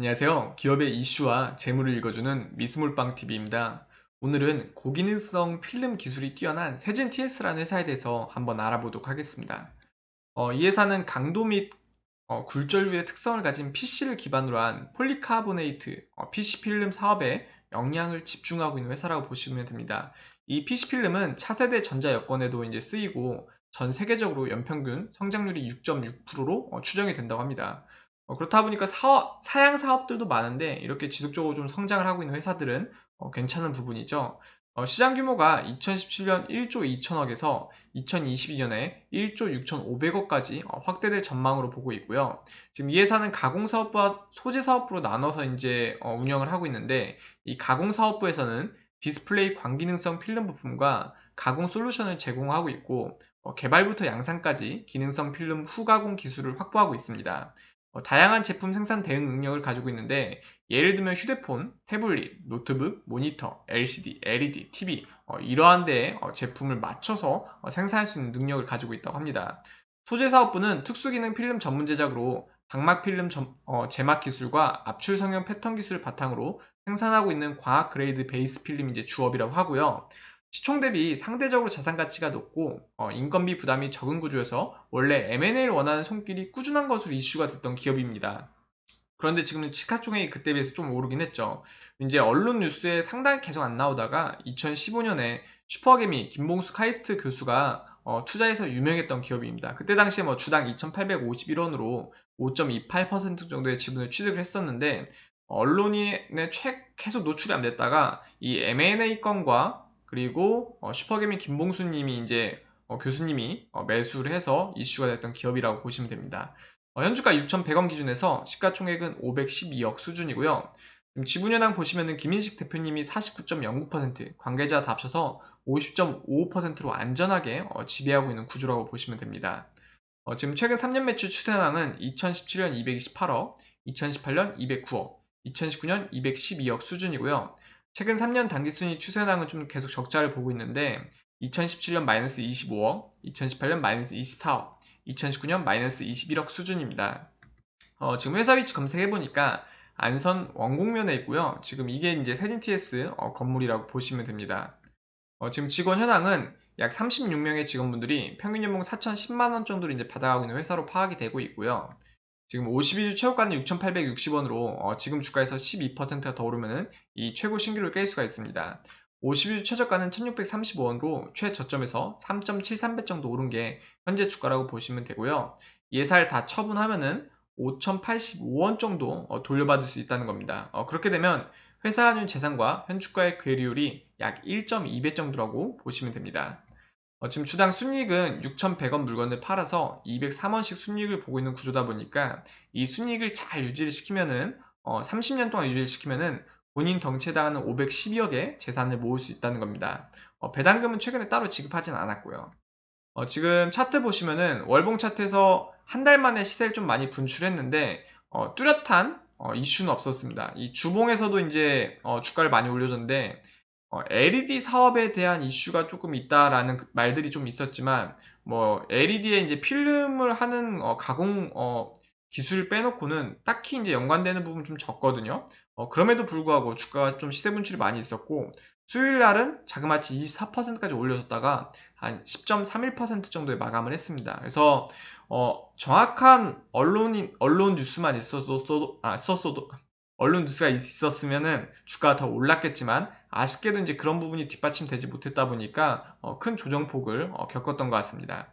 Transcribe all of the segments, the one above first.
안녕하세요. 기업의 이슈와 재물을 읽어주는 미스몰빵TV입니다. 오늘은 고기능성 필름 기술이 뛰어난 세진 TS라는 회사에 대해서 한번 알아보도록 하겠습니다. 어, 이 회사는 강도 및 어, 굴절류의 특성을 가진 PC를 기반으로 한 폴리카보네이트 어, PC 필름 사업에 역량을 집중하고 있는 회사라고 보시면 됩니다. 이 PC 필름은 차세대 전자 여건에도 이제 쓰이고 전 세계적으로 연평균 성장률이 6.6%로 어, 추정이 된다고 합니다. 어, 그렇다 보니까 사업, 사양 사업들도 많은데 이렇게 지속적으로 좀 성장을 하고 있는 회사들은 어, 괜찮은 부분이죠. 어, 시장 규모가 2017년 1조 2천억에서 2022년에 1조 6,500억까지 어, 확대될 전망으로 보고 있고요. 지금 이 회사는 가공 사업부와 소재 사업부로 나눠서 이제 어, 운영을 하고 있는데 이 가공 사업부에서는 디스플레이 광기능성 필름 부품과 가공 솔루션을 제공하고 있고 어, 개발부터 양산까지 기능성 필름 후가공 기술을 확보하고 있습니다. 어, 다양한 제품 생산 대응 능력을 가지고 있는데 예를 들면 휴대폰, 태블릿, 노트북, 모니터, LCD, LED, TV 어, 이러한 데에 어, 제품을 맞춰서 어, 생산할 수 있는 능력을 가지고 있다고 합니다. 소재 사업부는 특수기능 필름 전문 제작으로 방막 필름 점, 어, 제막 기술과 압출 성형 패턴 기술을 바탕으로 생산하고 있는 과학 그레이드 베이스 필름이 이제 주업이라고 하고요. 시총 대비 상대적으로 자산 가치가 높고 어, 인건비 부담이 적은 구조여서 원래 M&A를 원하는 손길이 꾸준한 것으로 이슈가 됐던 기업입니다. 그런데 지금은 시가총액이 그때 비해서 좀 오르긴 했죠. 이제 언론 뉴스에 상당히 계속 안 나오다가 2015년에 슈퍼개미 김봉수 카이스트 교수가 어, 투자해서 유명했던 기업입니다. 그때 당시에 뭐 주당 2,851원으로 5.28% 정도의 지분을 취득을 했었는데 언론인의 최, 계속 노출이 안 됐다가 이 M&A 건과 그리고 어, 슈퍼게임 김봉수님이 이제 어, 교수님이 어, 매수를 해서 이슈가 됐던 기업이라고 보시면 됩니다. 어, 현주가 6,100원 기준에서 시가총액은 512억 수준이고요. 지분여당 보시면은 김인식 대표님이 49.09%, 관계자 다 합쳐서 50.55%로 안전하게 어, 지배하고 있는 구조라고 보시면 됩니다. 어, 지금 최근 3년 매출 추세량은 2017년 228억, 2018년 209억, 2019년 212억 수준이고요. 최근 3년 단기순위 추세량은 좀 계속 적자를 보고 있는데 2017년 마이너스 25억, 2018년 마이너스 24억, 2019년 마이너스 21억 수준입니다. 어, 지금 회사 위치 검색해보니까 안선 원곡면에 있고요. 지금 이게 이제 세진 TS 어, 건물이라고 보시면 됩니다. 어, 지금 직원 현황은 약 36명의 직원분들이 평균 연봉 4,010만원 정도를 이제 받아가고 있는 회사로 파악이 되고 있고요. 지금 52주 최고가는 6,860원으로 어, 지금 주가에서 12%가 더 오르면 이 최고 신기록을 깰 수가 있습니다. 52주 최저가는 1,635원으로 최저점에서 3.73배 정도 오른 게 현재 주가라고 보시면 되고요. 예살 다 처분하면은 5,085원 정도 어, 돌려받을 수 있다는 겁니다. 어, 그렇게 되면 회사 한율 재산과 현 주가의 괴리율이 약 1.2배 정도라고 보시면 됩니다. 어, 지금 주당 순이익은 6,100원 물건을 팔아서 203원씩 순이익을 보고 있는 구조다 보니까 이 순이익을 잘 유지를 시키면은 어, 30년 동안 유지를 시키면은 본인 덩치에 해당하는 512억의 재산을 모을 수 있다는 겁니다. 어, 배당금은 최근에 따로 지급하진 않았고요. 어, 지금 차트 보시면은 월봉 차트에서 한 달 만에 시세를 좀 많이 분출했는데 어, 뚜렷한 어, 이슈는 없었습니다. 이 주봉에서도 이제 어, 주가를 많이 올려줬는데 어, LED 사업에 대한 이슈가 조금 있다라는 그 말들이 좀 있었지만 뭐 LED에 이제 필름을 하는 어, 가공 어, 기술을 빼놓고는 딱히 이제 연관되는 부분 좀 적거든요. 어, 그럼에도 불구하고 주가가 좀 시세 분출이 많이 있었고 수요일 날은 자그마치 24%까지 올려졌다가 한 10.31% 정도에 마감을 했습니다. 그래서 어, 정확한 언론인 언론 뉴스만 있었어도 아, 썼어도 언론 뉴스가 있었으면은 주가가 더 올랐겠지만 아쉽게도 이제 그런 부분이 뒷받침되지 못했다 보니까 어, 큰 조정폭을 어, 겪었던 것 같습니다.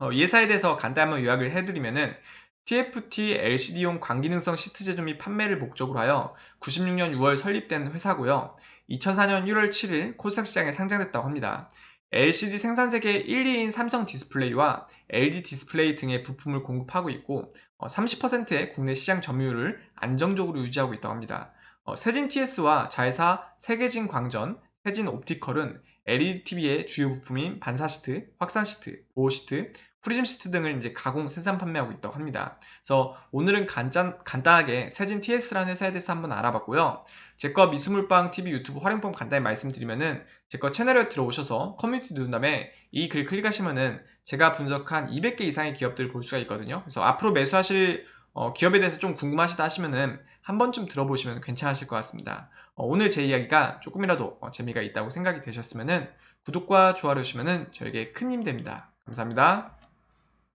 어, 예사에 대해서 간단한 요약을 해드리면은 TFT LCD용 광기능성 시트 제조 및 판매를 목적으로 하여 96년 6월 설립된 회사고요. 2004년 1월 7일 코스닥 시장에 상장됐다고 합니다. LCD 생산세계 1, 2인 삼성 디스플레이와 LG 디스플레이 등의 부품을 공급하고 있고 30%의 어, 국내 시장 점유율을 안정적으로 유지하고 있다고 합니다. 어, 세진 TS와 자회사 세계진 광전, 세진 옵티컬은 LED TV의 주요 부품인 반사 시트, 확산 시트, 보호 시트, 프리즘 시트 등을 이제 가공 생산 판매하고 있다고 합니다. 그래서 오늘은 간단, 간단하게 세진 TS라는 회사에 대해서 한번 알아봤고요. 제 거 미수물방 TV 유튜브 활용법 간단히 말씀드리면은 제 거 채널에 들어오셔서 커뮤니티 누른 다음에 이 글 클릭하시면은 제가 분석한 200개 이상의 기업들을 볼 수가 있거든요. 그래서 앞으로 매수하실 어, 기업에 대해서 좀 궁금하시다 하시면은 한 번쯤 들어보시면 괜찮으실 것 같습니다. 어, 오늘 제 이야기가 조금이라도 어, 재미가 있다고 생각이 되셨으면은 구독과 좋아요 주시면은 저에게 큰 힘이 됩니다. 감사합니다.